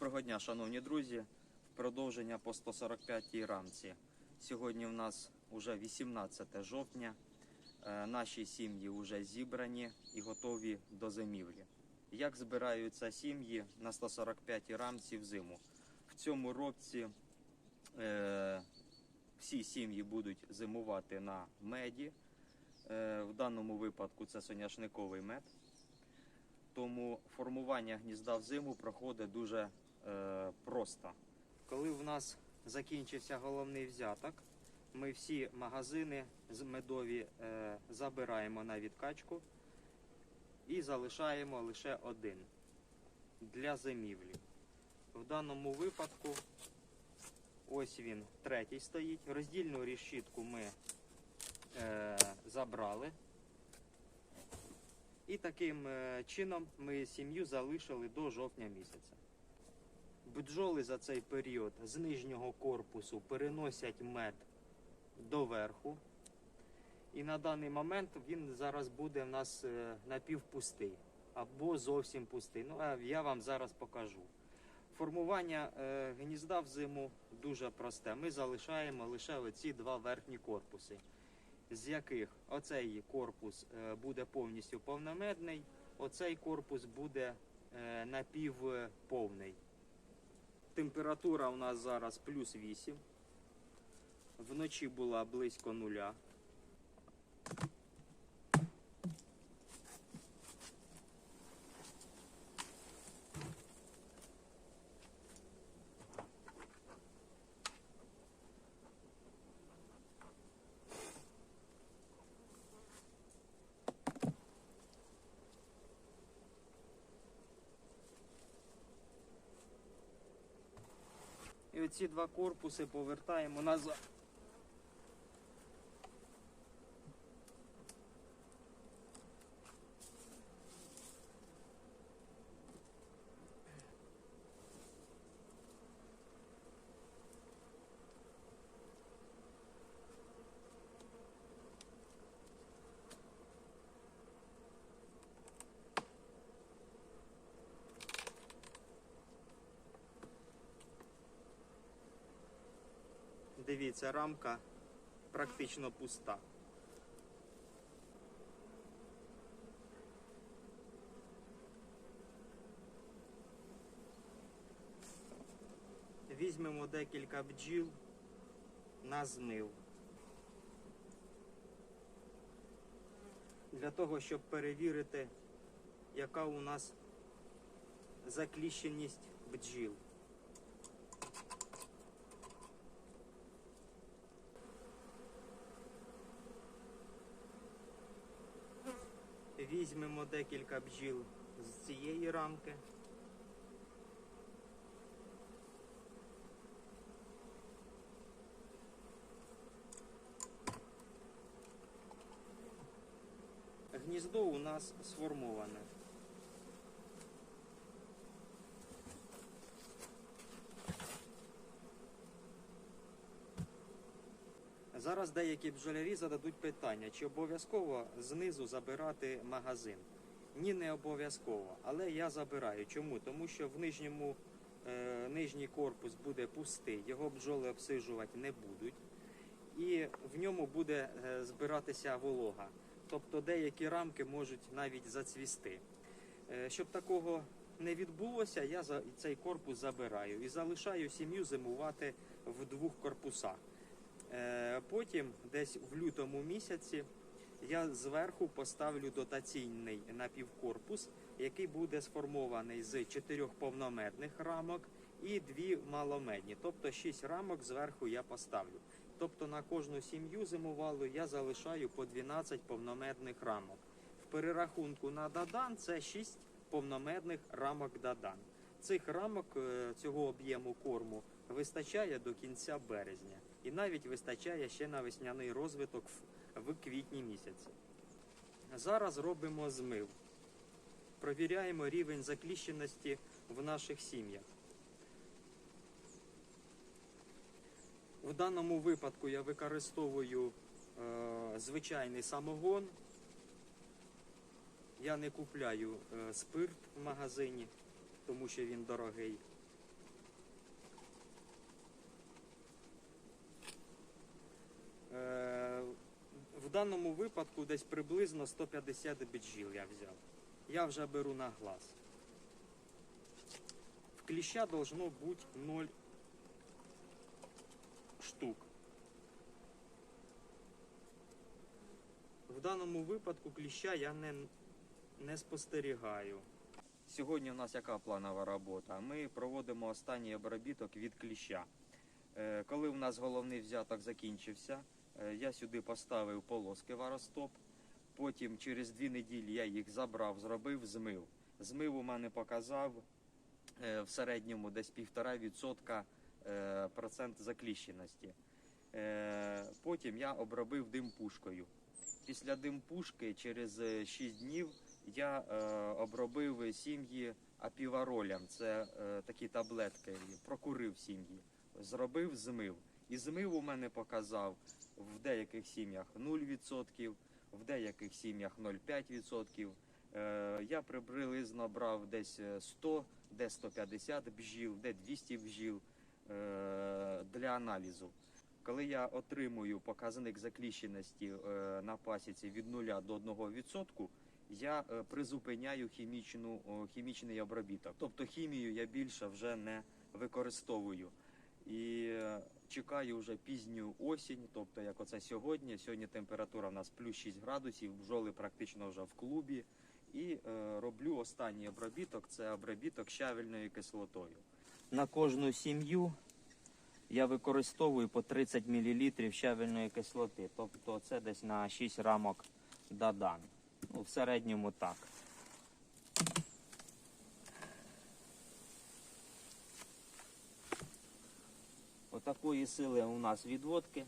Доброго дня, шановні друзі. Продовження по 145-й рамці. Сьогодні в нас вже 18 жовтня. Е, Наші сім'ї вже зібрані і готові до зимівлі. Як збираються сім'ї на 145-й рамці в зиму? В цьому році е, всі сім'ї будуть зимувати на меді. Е, в даному випадку це соняшниковий мед. Тому формування гнізда в зиму проходить дуже е, просто. Коли в нас закінчився головний взяток, ми всі магазини з медові е, забираємо на відкачку і залишаємо лише один для зимівлі. В даному випадку ось він третій стоїть. Роздільну решітку ми е, забрали. І таким е, чином ми сім'ю залишили до жовтня місяця. Бджоли за цей період з нижнього корпусу переносять мед до верху. І на даний момент він зараз буде в нас е, напівпустий або зовсім пустий. Ну, а я вам зараз покажу. Формування е, гнізда в зиму дуже просте. Ми залишаємо лише оці два верхні корпуси з яких оцей корпус е, буде повністю повномедний, оцей корпус буде напівповний. Температура у нас зараз плюс 8. Вночі була близько нуля. І оці два корпуси повертаємо назад. Дивіться, рамка практично пуста. Візьмемо декілька бджіл на змив. Для того, щоб перевірити, яка у нас закліщеність бджіл. Візьмемо декілька бджіл з цієї рамки. Гніздо у нас сформоване. Зараз деякі бджолярі зададуть питання, чи обов'язково знизу забирати магазин. Ні, не обов'язково, але я забираю. Чому? Тому що в нижньому е, нижній корпус буде пустий, його бджоли обсижувати не будуть, і в ньому буде е, збиратися волога. Тобто деякі рамки можуть навіть зацвісти. Е, щоб такого не відбулося, я за цей корпус забираю і залишаю сім'ю зимувати в двох корпусах. Е, Потім, десь в лютому місяці, я зверху поставлю дотаційний напівкорпус, який буде сформований з чотирьох повномедних рамок і дві маломедні. Тобто шість рамок зверху я поставлю. Тобто на кожну сім'ю зимувалу я залишаю по 12 повномедних рамок. В перерахунку на Дадан це 6 повномедних рамок Дадан. Цих рамок е, цього об'єму корму вистачає до кінця березня і навіть вистачає ще на весняний розвиток в, квітні місяці. Зараз робимо змив. Провіряємо рівень закліщеності в наших сім'ях. В даному випадку я використовую е, звичайний самогон. Я не купляю е, спирт в магазині, тому що він дорогий. Даному випадку десь приблизно 150 бджіл я взяв. Я вже беру на глаз. В кліща должно бути 0 штук. В даному випадку кліща я не, не спостерігаю. Сьогодні у нас яка планова робота? Ми проводимо останній обробіток від кліща. Е, Коли у нас головний взяток закінчився, я сюди поставив полоски варостоп. Потім через дві неділі я їх забрав, зробив, змив. Змив у мене показав е, в середньому десь півтора відсотка е, процент закліщеності. Е, Потім я обробив димпушкою. Після димпушки через 6 днів я е, обробив сім'ї апіваролям. Це е, такі таблетки, прокурив сім'ї. Зробив, змив. І змив у мене показав в деяких сім'ях 0%, в деяких сім'ях 0,5%. Е, я приблизно брав десь 100, де 150 бджіл, де 200 бджіл е, для аналізу. Коли я отримую показник закліщеності е, на пасіці від 0 до 1%, я е, призупиняю хімічну, хімічний обробіток. Тобто хімію я більше вже не використовую. І е, чекаю вже пізню осінь, тобто як оце сьогодні. Сьогодні температура в нас плюс 6 градусів, бджоли практично вже в клубі. І е, роблю останній обробіток це обробіток щавельною кислотою. На кожну сім'ю я використовую по 30 мл щавельної кислоти. Тобто це десь на 6 рамок дадан. Ну, в середньому так. Отакої сили у нас відводки.